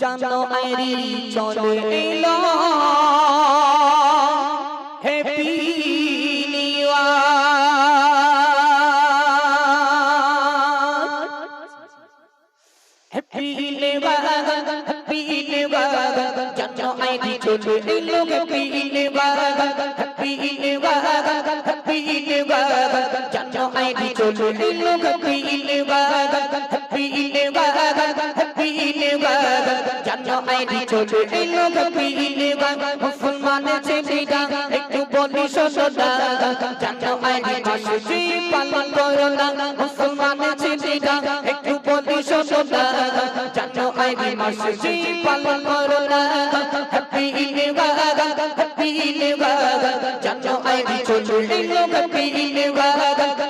জানো আইরি চলে এলো। হ্যাপি নিবান জানো আইরি চলে এলো হ্যাপি নিবান হ্যাপি নিবান হ্যাপি নিবান জানো আইরি চলে এলো হ্যাপি নিবান হ্যাপি নিবান হ্যাপি নিবান জানো আইরি চলে এলো হ্যাপি নিবান মুসলমানের ছেলেরা একটু বলি শোনা জানো আইরি মাসে পালন করো না মুসলমানের ছেলেরা একটু বলি শোনা মাসে পালন করো না হ্যাপি নিবান হ্যাপি নিবান জানো আইরি চলে এলো হ্যাপি নিবান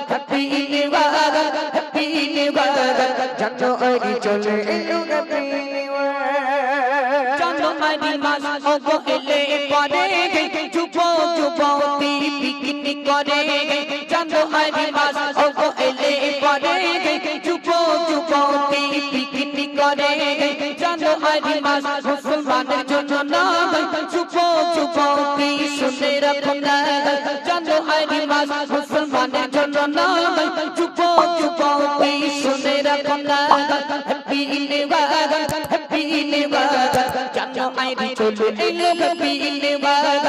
হ্যাপি নিবান হ্যাপি নিবান জানো আইরি মাস ওগো এলে পরে পিকনিক করে জানো আইরি মাস মুসলমানের জন্য না চুপ চুপ কি শুনে রাখো না জানো আইরি মাস মুসলমানের জন্য না চুপ চুপ কি শুনে রাখো হ্যাপি নিবাদ হ্যাপি নিবাদ জানো আইরি চলে এলো হ্যাপি নিবাদ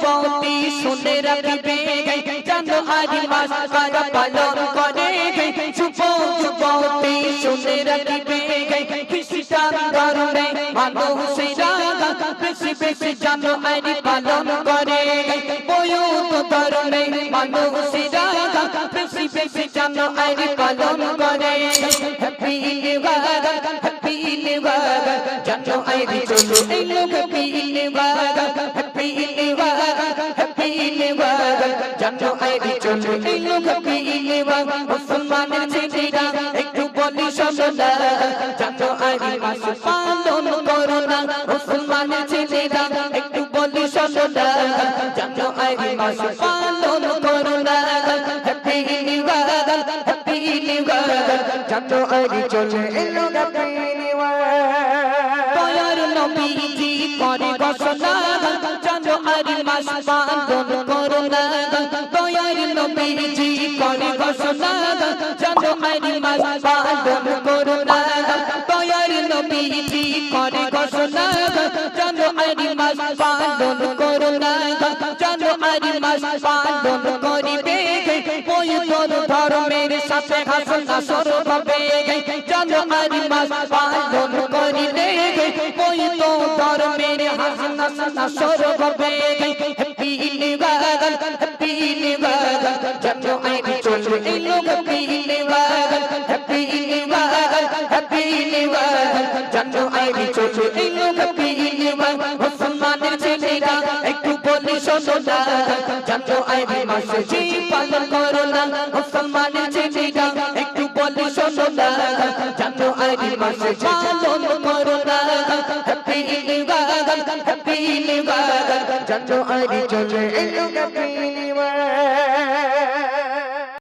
যুবতী শুনে রাখবে জানো আইরি মাস কারা পালন করে যুব যুবতী শুনে রাখবে খ্রিস্টান ধর্মে মানুষেরা বেশি বেশি জানো আইরি পালন করে বয়ুত ধর্মে মানুষেরা বেশি বেশি জানো আইরি পালন করে হ্যাপি নিবাদ হ্যাপি নিবাদ জানো আইরি চলো হ্যাপি নিবাদ হ্যাপি নিবাদ হ্যাপি জানো আইরি চলো এলো হ্যাপি নিবাদ মুসলমানের ছেলেরা, একটু বলি শোনা জানো আইরি মাস পালন করো না, মুসলমানের ছেলেরা, একটু বলি শোনা জানো আইরি মাস পালন করো না, হ্যাপি নিবাদ হ্যাপি নিবাদ জানো আইরি চলে এলো দয়ার নবীজি করে ঘোষণা জানো আরি মাস পালন করো না দয়ার নবীজি করে ঘোষণা জানো আরি মাস পালন করো না দয়ার নবীজি করে ঘোষণা জানো আরি মাস পালন করো না জানো আরি মাস পালন করিবে ওই তোর ধর্মের সাথে হাসনা সর হবে জানো আরি মাস পালন হাসনা সানা সর হবে হ্যাপি নিবাদ হ্যাপি নিবাদ জানো আইরি চলে এলো হ্যাপি নিবাদ হ্যাপি নিবাদ হ্যাপি নিবাদ জানো আইরি চলে এলো হ্যাপি নিবাদ মুসলমানের ছেলেরা একটু বলি শোনো না জানো আইরি মাসে জি পালন করো না মুসলমানের ছেলেরা একটু বলি শোনো না জানো আইরি মাসে পালন করো না হ্যাপি নিবাদ হ্যাপি নিবাদ জানো আইরি চলে এলো নিবাদ